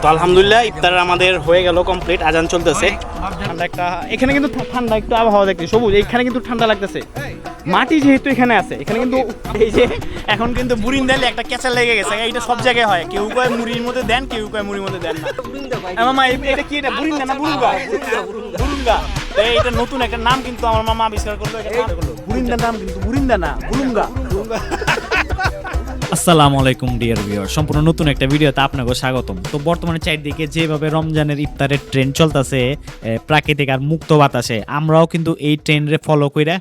তো আলহামদুলিল্লাহ ইফতার আমাদের হয়ে গেল কমপ্লিট আজান চলতেছে। ঠান্ডা একটা এখানে কিন্তু ঠান্ডা একটু আবহাওয়া দেখতে সবুজ এখানে কিন্তু ঠান্ডা লাগতেছে। মাটি যেহেতু এখানে আছে এখানে কিন্তু এই যে এখন কিন্তু বুড়িন দিলে একটা কেঁচা লেগে গেছে এইটা সব জায়গায় হয়। কেউ কয় মুড়ির মধ্যে দেন কেউ কয় মুড়ির মধ্যে দেন না। মামা এটা কি এটা বুড়িন না বুড়ুঙ্গা তো এটা নতুন একটা নাম কিন্তু আমার মামা আবিষ্কার করল এটা নাম করল। বুড়িন্দার নাম কিন্তু বুড়িন্দা না বুড়ুঙ্গা বুড়ুঙ্গা আসসালামু আলাইকুম ডিয়ার ভিউয়ার সম্পূর্ণ নতুন একটা ভিডিওতে আপনাকে স্বাগতম। তো বর্তমানে চারদিকে যেভাবে রমজানের ইফতারের ট্রেন্ড চলতেছে প্রাকৃতিক আর মুক্ত বাতাসে, আমরাও কিন্তু এই ট্রেন্ডে ফলো কইরা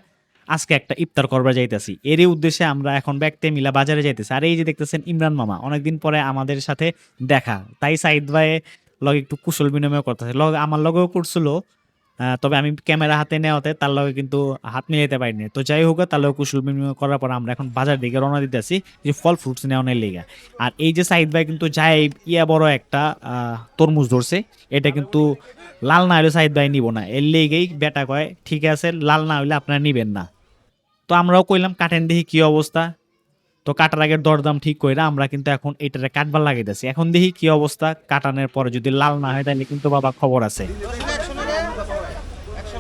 আজকে একটা ইফতার করবার যাইতেছি। এরই উদ্দেশ্যে আমরা এখন ব্যক্তি মিলা বাজারে যাইতেছি। আর এই যে দেখতেছেন ইমরান মামা, অনেকদিন পরে আমাদের সাথে দেখা। তাই সাইদ ভাই লগে একটু কুশল বিনিময় করতেছে। লগ, আমার লগেও করছিল তবে আমি ক্যামেরা হাতে নেওয়াতে তার লগে কিন্তু হাত মিলাইতে পারিনি। তো যাই হোক, তার লগে কুশল বিনিময় করার পর আমরা এখন বাজার দিকে রওনা দিতে দিতেছি যে ফল ফ্রুটস নেওয়ানোর লেগে। আর এই যে সাইদ ভাই কিন্তু যাই ইয়া বড় একটা তরমুজ ধরছে। এটা কিন্তু লাল না হলে সাইদ ভাই নিব না। এর লেগেই বেটা কয়, ঠিক আছে, লাল না হলে আপনারা নিবেন না। তো আমরাও কইলাম, কাটেন দেখি কি অবস্থা? তো কাটার আগের দরদাম ঠিক কইরা আমরা কিন্তু এখন এটারে কাটবার লাগাইতেছি। এখন দেখি কি অবস্থা, কাটানোর পরে যদি লাল না হয় তাহলে কিন্তু বাবা খবর আছে।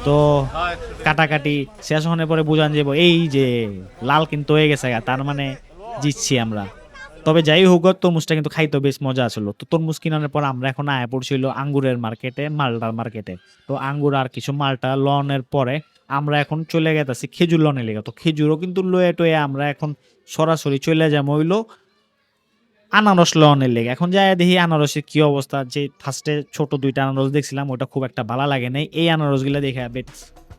তো কাটাকাটি শেষ হওয়ার পরে বুঝান যাব এই যে লাল কিন্তু হয়ে গেছে গা, তার মানে জিতছি আমরা। তবে যাই হোক তরমুজটা কিন্তু খাইতে বেশ মজা আসলো তো তরমুজ কিনানোর পর আমরা এখন আয়া পড়ছিল আঙ্গুরের মার্কেটে মালটার মার্কেটে। তো আঙ্গুর আর কিছু মালটা লনের পরে আমরা এখন চলে গেতেছি খেজুর লনে লেগে। তো খেজুরও কিন্তু লয়ে টয়ে আমরা এখন সরাসরি চলে যাব হইল আনারস লনের লেগে। এখন যাই দেখি আনারসের কি অবস্থা, যে ফার্স্টে ছোট দুইটা আনারস দেখছিলাম, ওটা খুব একটা ভালো লাগে নাই। এই আনারসগুলো দেখে বেশ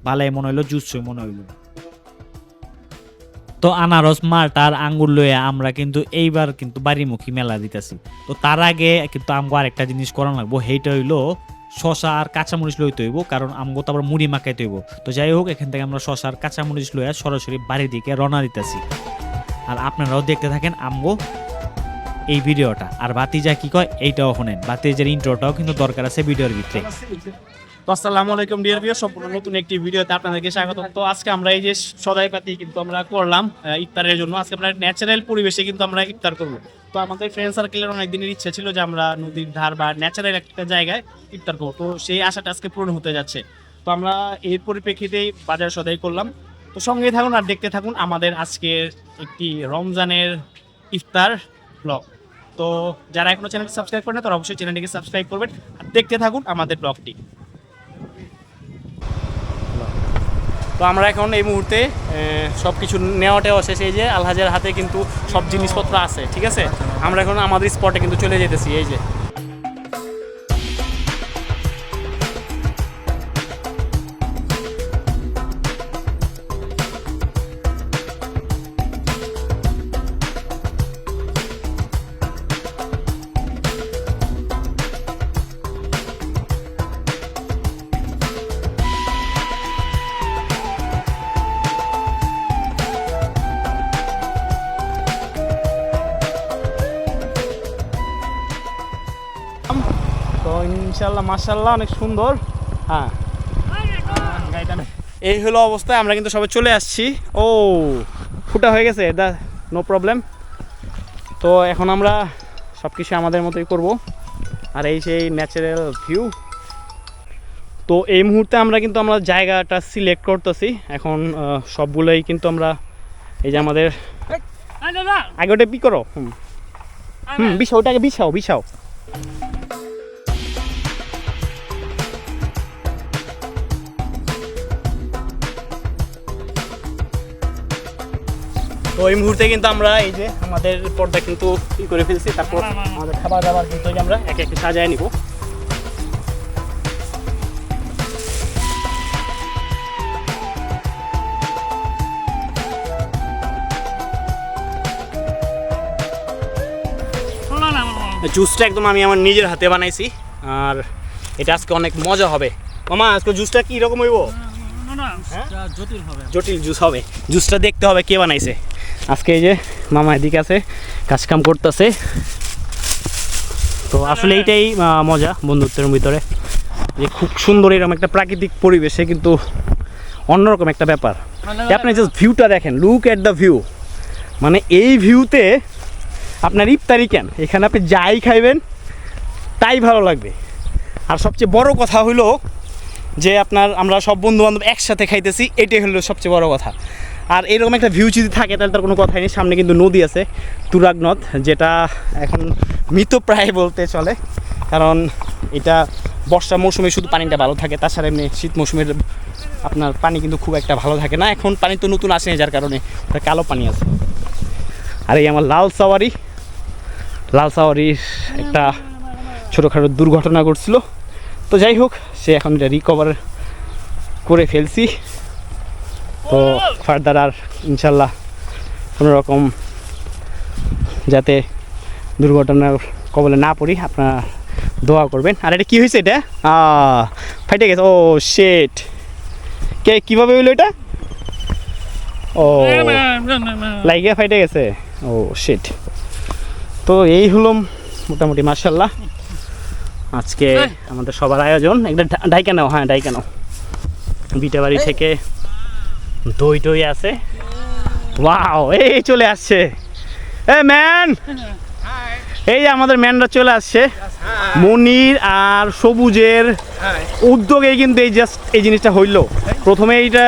ভালোই মনে হইল, জুসই মনে হইল। তো আনারস, মালটা আর আঙ্গুর লয়ে আমরা কিন্তু এইবার কিন্তু বাড়িমুখী মেলা দিতেছি। তো তার আগে কিন্তু আমগো আরেকটা জিনিস করানো লাগবো সেইটা হইল শশা আর কাঁচামরিচ লইতে হইব, কারণ আমগো তো আবার মুড়ি মাখাইতে হইব। তো যাই হোক, এখান থেকে আমরা শশা আর কাঁচামরিচ লইয়া সরাসরি বাড়ির দিকে রওনা দিতেছি। আর আপনারাও দেখতে থাকেন আমগো এই ভিডিওটা। আর বাতিজা কি কয়, এইটাও শোনেন। বাতিজার ইন্ট্রোটাও কিন্তু দরকার আছে ভিডিওর ভিতরে। তো আসসালামু আলাইকুম, ডিয়ার ভিউয়ার সম্পূর্ণ নতুন একটি ভিডিওতে আপনাদেরকে স্বাগত তো আজকে আমরা এই যে সদাই পাতি কিন্তু আমরা করলাম ইফতারের জন্য। আজকে আমরা ন্যাচারাল পরিবেশে কিন্তু আমরা ইফতার করব। তো আমাদের ফ্রেন্ড সার্কেলের অনেক দিনের ইচ্ছা ছিল যে আমরা নদীর ধার বা ন্যাচারাল একটা জায়গায় ইফতার করব। তো সেই আশাটা আজকে পূরণ হতে যাচ্ছে। তো আমরা এর পরিপ্রেক্ষিতেই বাজার সদাই করলাম। তো সঙ্গে থাকুন আর দেখতে থাকুন আমাদের আজকের একটি রমজানের ইফতার ব্লগ। তো যারা এখনও চ্যানেলটি সাবস্ক্রাইব করেন তারা অবশ্যই চ্যানেলটিকে সাবস্ক্রাইব করবেন আর দেখতে থাকুন আমাদের ব্লগটি। তো আমরা এখন এই মুহূর্তে সব কিছু নেওয়া টেওয়া শেষে, এই যে আলহাজের হাতে কিন্তু সব জিনিসপত্র আছে, ঠিক আছে? আমরা এখন আমাদের স্পটে কিন্তু চলে যেতেছি, এই যে। ইনশাল্লাহ মার্শাল্লাহ অনেক সুন্দর। হ্যাঁ। এই হলো অবস্থায় আমরা কিন্তু সবাই চলে আসছি। ও ফুটা হয়ে গেছে দা নো প্রবলেম তো এখন আমরা সব কিছু আমাদের মতোই করব। আর এই সেই ন্যাচারাল ভিউ তো এই মুহূর্তে আমরা কিন্তু আমরা জায়গাটা সিলেক্ট করতেছি। এখন সবগুলোই কিন্তু আমরা এই যে আমাদের আগে ওটা পি করো? হুম। হুম বিছাও ওটাকে বিছাও বিছাও। তো এই মুহূর্তে কিন্তু আমরা এই যে আমাদের পর্দা কিন্তু ই করে ফেলছি তারপর আমাদের খাবার দাবার কিন্তু আমরা একে একে সাজায় নিব। জুসটা একদম আমি আমার নিজের হাতে বানাইছি আর এটা আজকে অনেক মজা হবে। মামা আজকে জুসটা কি রকম হইব? জটিল জুস হবে। জুসটা দেখতে হবে কে বানাইছে। আজকে এই যে মামা এদিকে আছে কাজ কাম করতেছে। তো আসলে এইটাই মজা বন্ধুত্বের ভিতরে। যে খুব সুন্দর এরকম একটা প্রাকৃতিক পরিবেশে কিন্তু অন্যরকম একটা ব্যাপার। আপনি জাস্ট ভিউটা দেখেন লুক অ্যাট দ্য ভিউ মানে এই ভিউতে আপনার ইফতারি কেন? এখানে আপনি যাই খাইবেন তাই ভালো লাগবে। আর সবচেয়ে বড় কথা হইল যে আপনার আমরা সব বন্ধু বান্ধব একসাথে খাইতেছি এটাই হলো সবচেয়ে বড় কথা। আর এরকম একটা ভিউ যদি থাকে, তাহলে তার কোনো কথাই নেই। সামনে কিন্তু নদী আছে তুরাগ নদ যেটা এখন মৃতপ্রায় বলতে চলে। কারণ এটা বর্ষা মৌসুমে শুধু পানিটা ভালো থাকে, তাছাড়া এমনি শীত মৌসুমের আপনার পানি কিন্তু খুব একটা ভালো থাকে না। এখন পানি তো নতুন আসেনি, যার কারণে কালো পানি আছে। আর এই আমার লাল সাওয়ারি, লাল সাওয়ারির একটা ছোটোখাটো দুর্ঘটনা ঘটছিল। তো যাই হোক, সে এখন এটা রিকভার করে ফেলছি। তো ফার্দার আর ইনশাল্লাহ কোনো রকম যাতে দুর্ঘটনার কবলে না পড়ি আপনারা দোয়া করবেন। আর এটা কী হয়েছে এটা? ফাইটে গেছে। ও শেট কে কীভাবে হইল এটা? ও লাইগে ফাইটে গেছে। ও শেট তো এই হলো মোটামুটি মার্শাল্লাহ আজকে আমাদের সবার আয়োজন। একটা ডাইকা নাও হ্যাঁ ডাইকা নাও। বিটা বাড়ি থেকে দই টই আছে। ওয়াও এই চলে আসছে। এ ম্যান এই যে আমাদের ম্যানরা চলে আসছে। মনির আর সবুজের উদ্যোগে কিন্তু এই জাস্ট এই জিনিসটা হইল। প্রথমে এইটা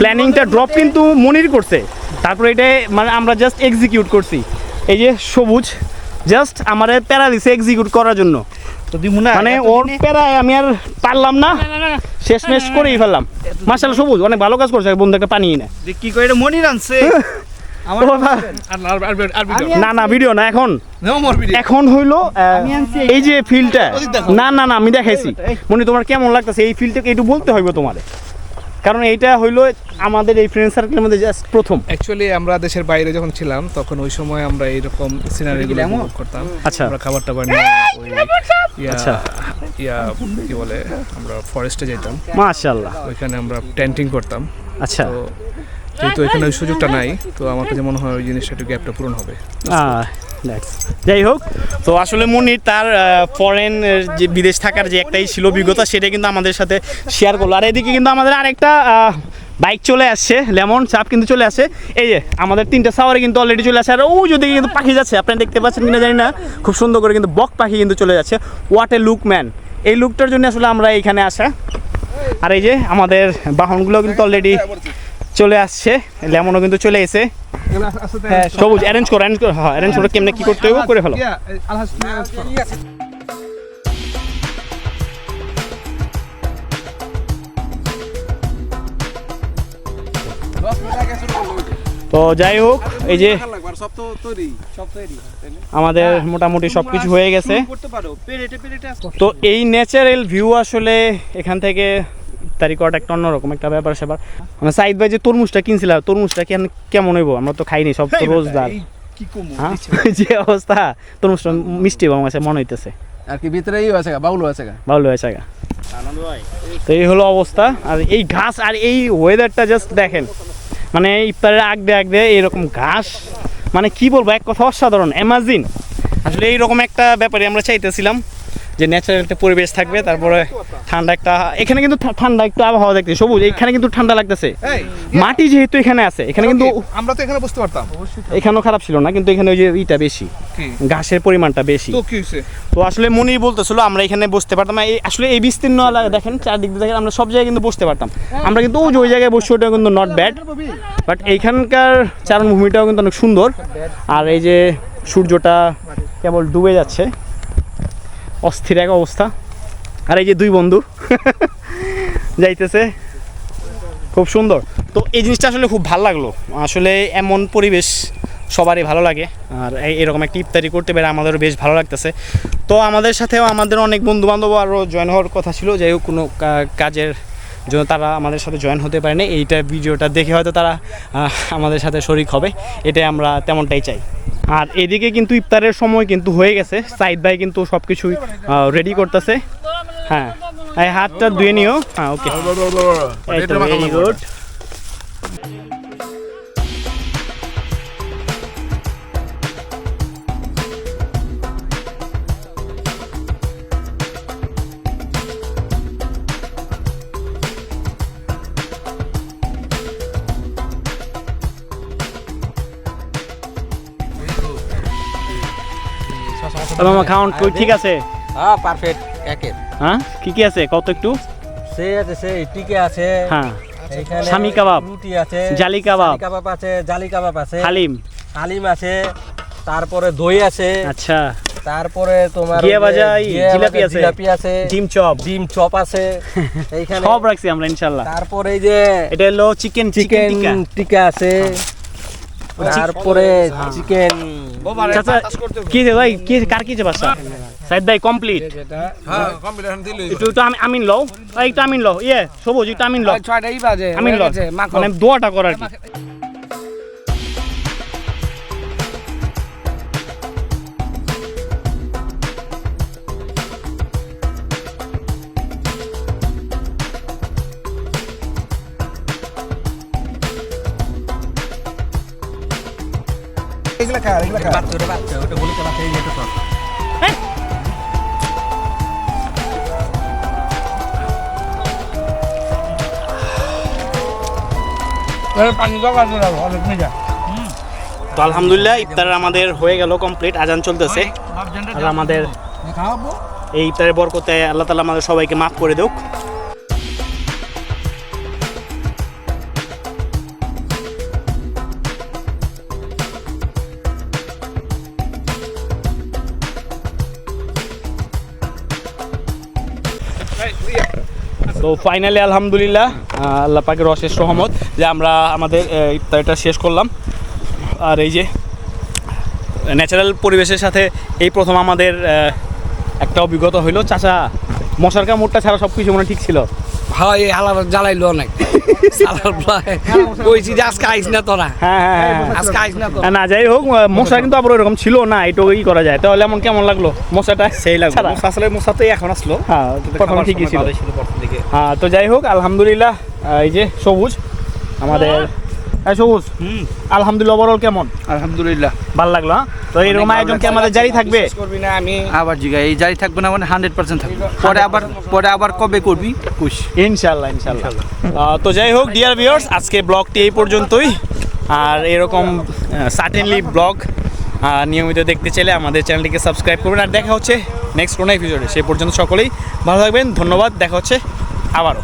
প্ল্যানিংটা ড্রপ কিন্তু মনির করছে। তারপরে এটা মানে আমরা জাস্ট এক্সিকিউট করছি। এই যে সবুজ জাস্ট আমার প্যারা দিছে এক্সিকিউট করার জন্য। মানে ওর পেরায় আমি আর পারলাম না। শেষমেশ করেই ফেললাম। মাসাল সবুজ অনেক ভালো কাজ করছে বন্ধু একটা পানি না কি করে। না না ভিডিও না এখন। এখন হইল এই যে ফিল্ডটা। না না না আমি দেখাইছি। মনি তোমার কেমন লাগতেছে? এই ফিল্ডটাকে একটু বলতে হইব তোমার। কারণ এইটা হইল আমাদের এই ফ্রেন্ড সার্কেলের মধ্যে জাস্ট প্রথম। অ্যাকচুয়ালি আমরা দেশের বাইরে যখন ছিলাম তখন ওই সময় আমরা এইরকম সিনারিগুলো উপভোগ করতাম। আচ্ছা। আমরা খাবার টাবার নিয়ে ওই আচ্ছা। ইয়া কি বলে আমরা ফরেস্টে যেতাম। মাশাল্লাহ ওইখানে আমরা টেন্টিং করতাম। আচ্ছা। তো যেহেতু এখানে ওই সুযোগটা নাই তো আমার কাছে মনে হয় ওই জিনিসটা একটু গ্যাপটা পূরণ হবে। যাই হোক, তো আসলে মনির তার ফরেন যে বিদেশ থাকার যে একটাই ছিল অভিজ্ঞতা, সেটা কিন্তু আমাদের সাথে শেয়ার করল। আর এদিকে কিন্তু আমাদের আরেকটা বাইক চলে আসছে লেমন চাপ কিন্তু চলে আসছে এই যে, আমাদের তিনটা সাওয়ারে কিন্তু অলরেডি চলে আসে। আর ও যদি কিন্তু পাখি যাচ্ছে, আপনারা দেখতে পাচ্ছেন কিনা জানি না, খুব সুন্দর করে কিন্তু বক পাখি কিন্তু চলে যাচ্ছে। হোয়াট এ লুক ম্যান এই লুকটার জন্য আসলে আমরা এখানে আসা। আর এই যে, আমাদের বাহনগুলো কিন্তু অলরেডি চলে আসছে। লেমনও কিন্তু চলে এসে হ্যাঁ সবুজ অ্যারেঞ্জ করো অ্যারেঞ্জ করো। হ্যাঁ অ্যারেঞ্জ করে কেমনে কি করতে হবে করে ফেলো। তো যাই হোক এই যে সব তো তৈরি। সব তৈরি আমাদের মোটামুটি সব কিছু হয়ে গেছে। তো এই ন্যাচারাল ভিউ আসলে এখান থেকে ইফতারি করাটা একটা অন্যরকম একটা ব্যাপার স্যাপার আমরা সাইদ ভাই যে তরমুজটা কিনছিলাম তরমুজটা কেন কেমন হইব? আমরা তো খাইনি সব তো রোজদার। কি কমু হ্যাঁ? যে অবস্থা তরমুজটা মিষ্টি আমার কাছে মনে হইতেছে। আর কি ভিতরে আছে গা বাউল আছে গা? ভালো হয়েছে তো এই হলো অবস্থা আর এই ঘাস আর এই ওয়েদারটা জাস্ট দেখেন। মানে ইফতারের আগ দিয়ে আগ দিয়ে এরকম ঘাস মানে কি বলব এক কথা অসাধারণ অ্যামাজিন আসলে এইরকম একটা ব্যাপারে আমরা চাইতেছিলাম। যে ন্যাচারাল একটা পরিবেশ থাকবে তারপরে ঠান্ডা একটা এখানে কিন্তু ঠান্ডা একটু আবহাওয়া দেখতে সবুজ এখানে কিন্তু ঠান্ডা লাগতেছে। মাটি যেহেতু এখানে আছে এখানে কিন্তু আমরা তো এখানে বুঝতে পারতাম। এখানেও খারাপ ছিল না কিন্তু এখানে ওই যে ইটা বেশি ঘাসের পরিমাণটা বেশি। তো কি হয়েছে? তো আসলে মনির বলতেছিল আমরা এখানে বসতে পারতাম এই আসলে এই বিস্তীর্ণ এলাকা দেখেন চারদিক দিয়ে দেখেন আমরা সব জায়গায় কিন্তু বসতে পারতাম। আমরা কিন্তু ওই ওই জায়গায় বসছি ওটা কিন্তু নট ব্যাড বাট এইখানকার চারণভূমিটাও কিন্তু অনেক সুন্দর। আর এই যে সূর্যটা কেবল ডুবে যাচ্ছে অস্থির এক অবস্থা। আর এই যে দুই বন্ধু যাইতেছে। খুব সুন্দর। তো এই জিনিসটা আসলে খুব ভালো লাগল। আসলে এমন পরিবেশ সবারই ভালো লাগে। আর এরকম একটা ইফতারি করতে পেরে আমাদেরও বেশ ভালো লাগতেছে। তো আমাদের সাথেও আমাদের অনেক বন্ধু বান্ধব আরও জয়েন হওয়ার কথা ছিল। যাই হোক, কোনো কাজের জন্য তারা আমাদের সাথে জয়েন হতে পারেনি। এইটা ভিডিওটা দেখে হয়তো তারা আমাদের সাথে শরিক হবে। এটাই আমরা তেমনটাই চাই। আর এদিকে কিন্তু ইফতারের সময় কিন্তু হয়ে গেছে। সাইড বাই কিন্তু সব কিছুই রেডি করতেছে। হ্যাঁ। হাতটা ধুয়ে নিও। হ্যাঁ ওকে ভেরি গুড মামা খাউন্ট ঠিক আছে? হ্যাঁ পারফেক্ট একের হ্যাঁ কি কি আছে? কত একটু? সে আছে সে টিকে আছে। হ্যাঁ। স্বামী কাবাব, রুটি আছে জালি কাবাব। কাবাব আছে জালি কাবাব আছে। হালিম। হালিম আছে তারপরে দই আছে। আচ্ছা। তারপরে তোমার ঘিয়া ওই যে ভাজা, এই ঘিয়া জিলাপি আছে। জিলাপি আছে। ডিম চপ। ডিম চপ আছে। এইখানে সব রাখছি আমরা ইনশাল্লাহ তারপরে এই যে এটা হলো চিকেন চিকেন চিকেন টিকা আছে। তারপরে চিকেন চাচা কি যে ভাই কি কার কি যে বাসা সাইদ ভাই কমপ্লিট একটু আমি আমিন লও। একটু আমিন লও। ইয়ে সবুজ একটু আমিন লও। ছয়টাই বাজে আমিন লও। মানে দোয়াটা করার কি? খা এগুলা খা বাচ্চা ওটা বাচ্চা ওটা বলে তো বাচ্চা এই যেটা তো পানি দাও আছে না অনেক মিজা তো আলহামদুলিল্লাহ ইফতার আমাদের হয়ে গেল কমপ্লিট আজান চলতেছে। আর আমাদের এই ইফতারের বরকতে আল্লাহ তালা আমাদের সবাইকে মাফ করে দেওক তো ফাইনালি আলহামদুলিল্লাহ আল্লাহ পাকের অশেষ সহমত যে আমরা আমাদের ইফতারটা শেষ করলাম। আর এই যে ন্যাচারাল পরিবেশের সাথে এই প্রথম আমাদের একটা অভিজ্ঞতা হইল। চাচা, মশার কামড়টা ছাড়া সব কিছু মনে ঠিক ছিল? হ্যাঁ হালার জ্বালাইলো অনেক। কইছি যে আজকে আইস না তোরা। হ্যাঁ হ্যাঁ হ্যাঁ আজকে আইস না তোরা। না যাই হোক মশা কিন্তু আবার ওরকম ছিল না করা যায়। তাহলে এমন কেমন লাগল? মশাটা? সেই লাগল। আসলে মুসা তো এখন আসলো। হ্যাঁ প্রথম ঠিকই ছিল। হ্যাঁ তো যাই হোক আলহামদুলিল্লাহ এই যে সবুজ আমাদের হ্যাঁ সবুজ? আলহামদুলিল্লাহ ওভারঅল কেমন? আলহামদুলিল্লাহ। ভালো লাগল? হ্যাঁ তো এরকম আয়োজন কি আমাদের জারি থাকবে? করবি না আমি আবার জিগা এই জারি থাকবে না মানে হান্ড্রেড পার্সেন্ট থাকবে। পরে আবার পরে আবার কবে করবি? কুশ ইনশাল্লাহ ইনশাল্লাহ। তো যাই হোক ডিয়ার ভিউয়ার্স আজকে ব্লগটি এই পর্যন্তই। আর এরকম সার্টেনলি ব্লগ নিয়মিত দেখতে চাইলে আমাদের চ্যানেলটিকে সাবস্ক্রাইব করবেন। আর দেখা হচ্ছে নেক্সট কোনো এপিসোডে সেই পর্যন্ত সকলেই ভালো থাকবেন ধন্যবাদ। দেখা হচ্ছে আবারও।